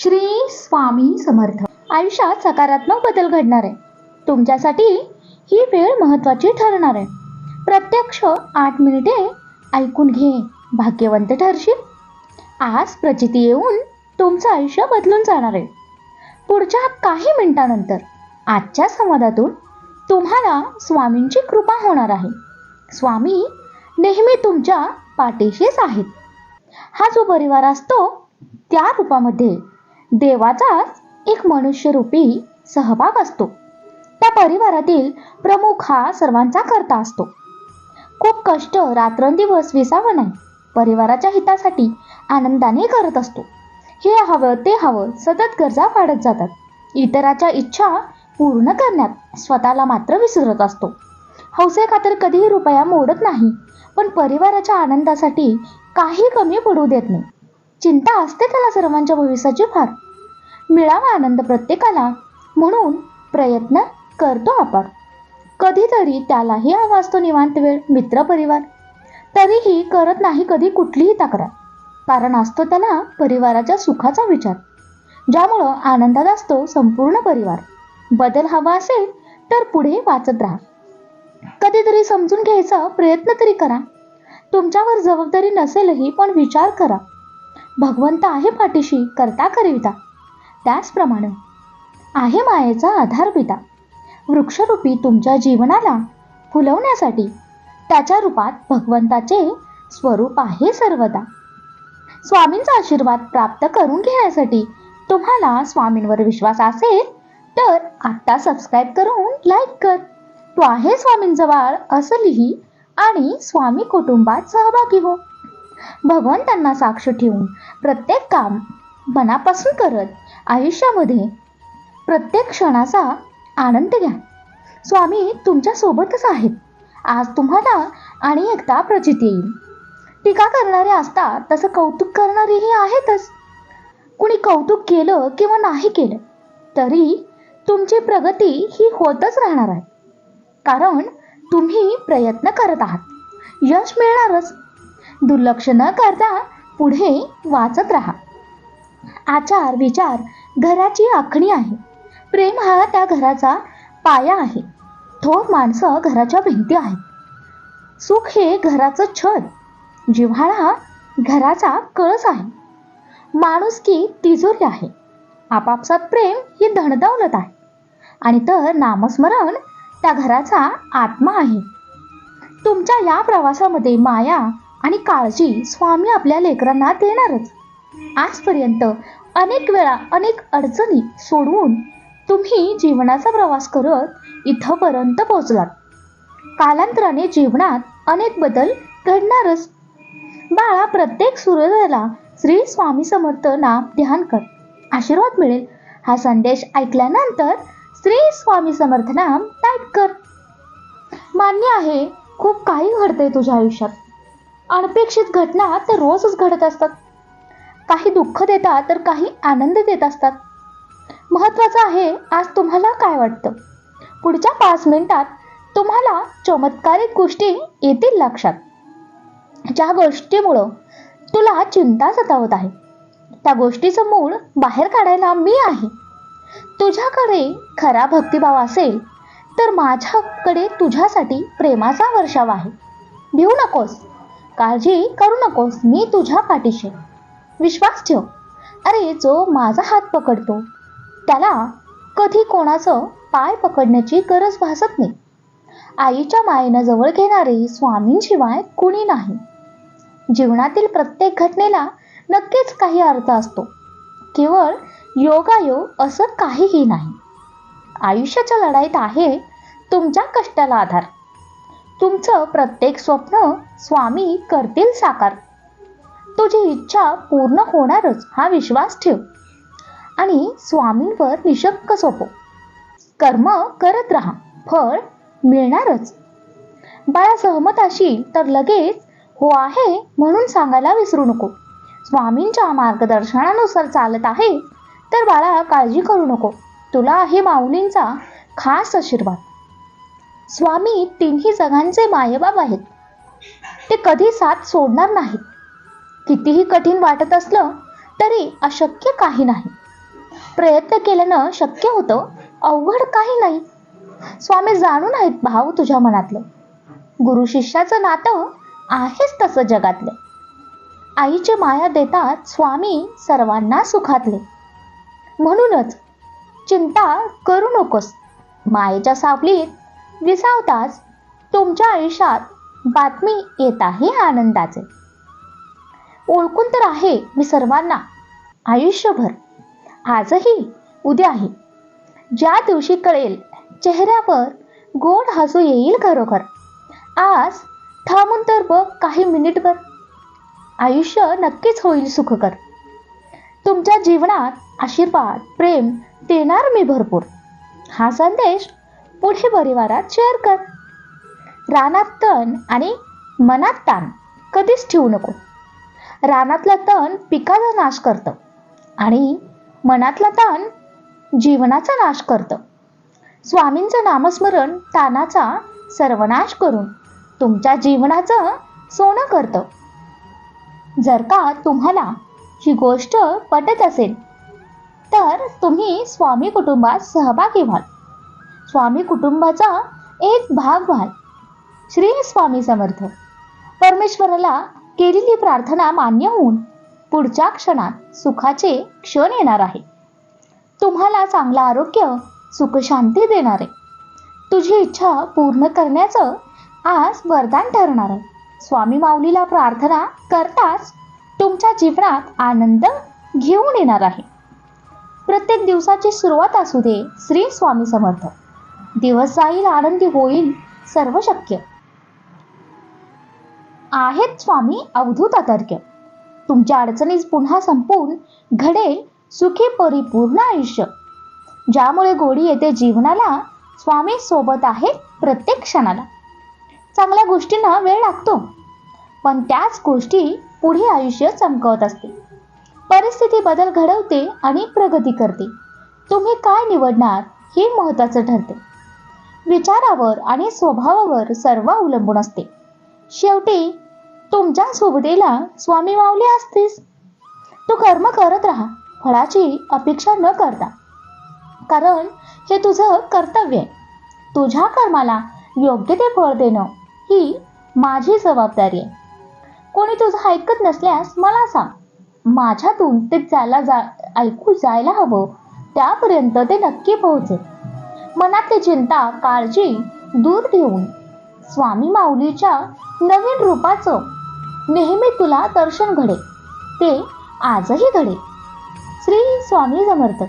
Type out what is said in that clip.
श्री स्वामी समर्थ. आयुष्यात सकारात्मक बदल घडणार आहे. तुमच्यासाठी ही वेळ महत्त्वाची ठरणार आहे. प्रत्यक्ष आठ मिनिटे ऐकून घे भाग्यवंत ठरशील. आज प्रचिती येऊन तुमचं आयुष्य बदलून जाणार आहे. पुढच्या काही मिनिटानंतर आजच्या संवादातून तुम्हाला स्वामींची कृपा होणार आहे. स्वामी नेहमी तुमच्या पाठीशीच आहेत. हा जो परिवार असतो त्या रूपामध्ये देवाचाच एक मनुष्यरूपी सहभाग असतो. त्या परिवारातील प्रमुख हा सर्वांचा करता असतो. खूप कष्ट रात्रंदिवस विसावं नाही. परिवाराच्या हितासाठी आनंदाने करत असतो. हे हवं ते हवं सतत गरजा वाढत जातात. इतराच्या इच्छा पूर्ण करण्यात स्वतःला मात्र विसरत असतो. हौसे खातर कधीही रुपया मोडत नाही पण परिवाराच्या आनंदासाठी काही कमी पडू देत नाही. चिंता असते त्याला सर्वांच्या भविष्याची फार. मिळावा आनंद प्रत्येकाला म्हणून प्रयत्न करतो आपण. कधीतरी त्यालाही हवा असतो निवांत वेळ मित्रपरिवार तरीही करत नाही कधी कुठलीही तक्रार. कारण असतो त्याला परिवाराच्या सुखाचा विचार. ज्यामुळं आनंदात असतो संपूर्ण परिवार. बदल हवा असेल तर पुढे वाचत राहा. कधीतरी समजून घ्यायचा प्रयत्न तरी करा. तुमच्यावर जबाबदारी नसेलही पण विचार करा. भगवंत आहे पाठीशी करता करिता. त्याचप्रमाणे आहे मायेचा आधार पिता. वृक्षरूपी तुमच्या जीवनाला फुलवण्यासाठी त्याच्या रूपात भगवंताचे स्वरूप आहे सर्वदा. स्वामींचा आशीर्वाद प्राप्त करून घेण्यासाठी तुम्हाला स्वामींवर विश्वास असेल तर आत्ता सबस्क्राईब करून लाईक कर. तू आहे स्वामींजवळ असं लिही आणि स्वामी कुटुंबात सहभागी हो. भगवंतांना साक्ष ठेवून प्रत्येक काम मनापासून करत आयुष्यामध्ये प्रत्येक क्षणाचा आनंद घ्या. स्वामी तुमच्यासोबतच आहेत. आज तुम्हाला आणि एकदा प्रचिती येईल. टीका करणारे असतात तसं कौतुक करणारेही आहेतच. कुणी कौतुक केलं किंवा नाही केलं तरी तुमची प्रगती ही होतच राहणार आहे. कारण तुम्ही प्रयत्न करत आहात. यश मिळणारच. दुर्लक्ष न करता पुढे वाचत राहा. आचार विचार घराची आखणी आहे. प्रेम हा त्या घराचा पाया आहे. थोर माणसं घराच्या भिंती आहेत. सुख हे घराचं छत. जिव्हाळा हा घराचा कळस आहे. माणुसकी तिजोरी आहे. आपापसात प्रेम ही धनदौलत आहे. आणि तर नामस्मरण त्या घराचा आत्मा आहे. तुमच्या या प्रवासामध्ये माया आणि काळजी स्वामी आपल्या लेकरांना देणारच. आजपर्यंत अनेक वेळा अनेक अडचणी सोडवून तुम्ही जीवनाचा प्रवास करत इथंपर्यंत पोहोचलात. कालांतराने जीवनात अनेक बदल घडणारच. बाळा प्रत्येक सूर्योदयाला श्री स्वामी समर्थ नाम ध्यान कर. आशीर्वाद मिळेल. हा संदेश ऐकल्यानंतर श्री स्वामी समर्थ नाम टाईप कर. मान्य आहे खूप काही घडते तुझ्या आयुष्यात. अनपेक्षित घटना तर रोजच घडत असतात. काही दुःख देतात तर काही आनंद देत असतात. महत्त्वाचं आहे आज तुम्हाला काय वाटतं? पुढच्या पाच मिनिटात तुम्हाला चमत्कारिक गोष्टी येतील लक्षात. ज्या गोष्टीमुळं तुला चिंता सतावत आहे त्या गोष्टीचं मूळ बाहेर काढायला मी आहे. तुझ्याकडे खरा भक्तिभाव असेल तर माझ्याकडे तुझ्यासाठी प्रेमाचा वर्षाव आहे. भिवू नकोस. काळजी करू नकोस मी तुझ्या पाठीशी. विश्वास ठेव. अरे जो माझा हात पकडतो त्याला कधी कोणाचं पाय पकडण्याची गरज भासत नाही. आईच्या मायेनं जवळ घेणारे स्वामींशिवाय कुणी नाही. जीवनातील प्रत्येक घटनेला नक्कीच काही अर्थ असतो. केवळ योगायोग असं काहीही नाही. आयुष्याच्या लढाईत आहे तुमच्या कष्टाला आधार. तुमचं प्रत्येक स्वप्न स्वामी करतील साकार. तुझी इच्छा पूर्ण होणारच हा विश्वास ठेव. आणि स्वामींवर निशक्क सोपो. कर्म करत राहा फळ मिळणारच. बाळा सहमत असेल तर लगेच हो आहे म्हणून सांगायला विसरू नको. स्वामींच्या मार्गदर्शनानुसार चालत आहे तर बाळा काळजी करू नको. तुला आहे माऊलींचा खास आशीर्वाद. स्वामी तिन्ही जगांचे मायबाब आहेत. ते कधी साथ सोडणार नाहीत. कितीही कठीण वाटत असलं तरी अशक्य काही नाही. प्रयत्न केल्यानं शक्य होतं अवघड काही नाही. स्वामी जाणून आहेत भाव तुझ्या मनातलं. गुरु शिष्याचं नातं आहेच तसं जगातलं. आईचे माया देतात स्वामी सर्वांना सुखातले. म्हणूनच चिंता करू नकोस. मायेच्या सावलीत विसावताच तुमच्या आयुष्यात बातमी येत आहे आनंदाचे. ओळखून तर आहे मी सर्वांना. आयुष्यभर. आजही उद्याही. ज्या दिवशी कळेल चेहऱ्यावर गोड हसू येईल खरोखर. आज थांबून तर बघ काही मिनिटभर. आयुष्य नक्कीच होईल सुखकर. तुमच्या जीवनात आशीर्वाद प्रेम देणार मी भरपूर. हा संदेश पुढे परिवारात शेअर कर. रानात तण आणि मनात ताण कधीच ठेवू नको. रानातलं तण पिकाचा नाश करतं आणि मनातलं ताण जीवनाचा नाश करतं. स्वामींचं नामस्मरण तानाचा सर्वनाश करून तुमच्या जीवनाचं सोनं करतं. जर का तुम्हाला ही गोष्ट पटत असेल तर तुम्ही स्वामी कुटुंबात सहभागी व्हाल. स्वामी कुटुंबाचा एक भाग व्हाल. श्री स्वामी समर्थ. परमेश्वराला केलेली प्रार्थना मान्य होऊन पुढच्या क्षणात सुखाचे क्षण येणार आहे. तुम्हाला चांगलं आरोग्य सुखशांती देणार. आहे तुझी इच्छा पूर्ण करण्याचं आज वरदान ठरणार आहे. स्वामी माऊलीला प्रार्थना करताच तुमच्या जीवनात आनंद घेऊन येणार आहे. प्रत्येक दिवसाची सुरुवात असू दे श्री स्वामी समर्थ. दिवस जाईल आनंदी होईल सर्व शक्य. आहेत स्वामी अवधूत अतर्क्य तुमच्या अडचणीस पुन्हा संपून घडेल सुखी परिपूर्ण आयुष्य. ज्यामुळे गोडी येते जीवनाला स्वामी सोबत आहे प्रत्येक क्षणाला. चांगल्या गोष्टींना वेळ लागतो. पण त्याच गोष्टी पुढे आयुष्य चमकवत असते. परिस्थिती बदल घडवते आणि प्रगती करते. तुम्ही काय निवडणार हे महत्त्वाचं ठरते. विचारावर आणि स्वभावावर सर्व अवलंबून असते. शेवटी तुमच्या सोबतीला स्वामी माऊली असतेस. तू कर्म करत राहा फळाची अपेक्षा न करता. कारण हे तुझं कर्तव्य आहे. तुझ्या कर्माला योग्य ते फळ देणं ही माझी जबाबदारी आहे. कोणी तुझं ऐकत नसल्यास मला सांग माझ्यातून ते जायला जा ऐकू जायला हवं त्यापर्यंत ते नक्की पोहोचेल. मनातली चिंता काळजी दूर ठेवून स्वामी माऊलीच्या नवीन रूपाचं नेहमी तुला दर्शन घडे. ते आजही घडे. श्री स्वामी समर्थ.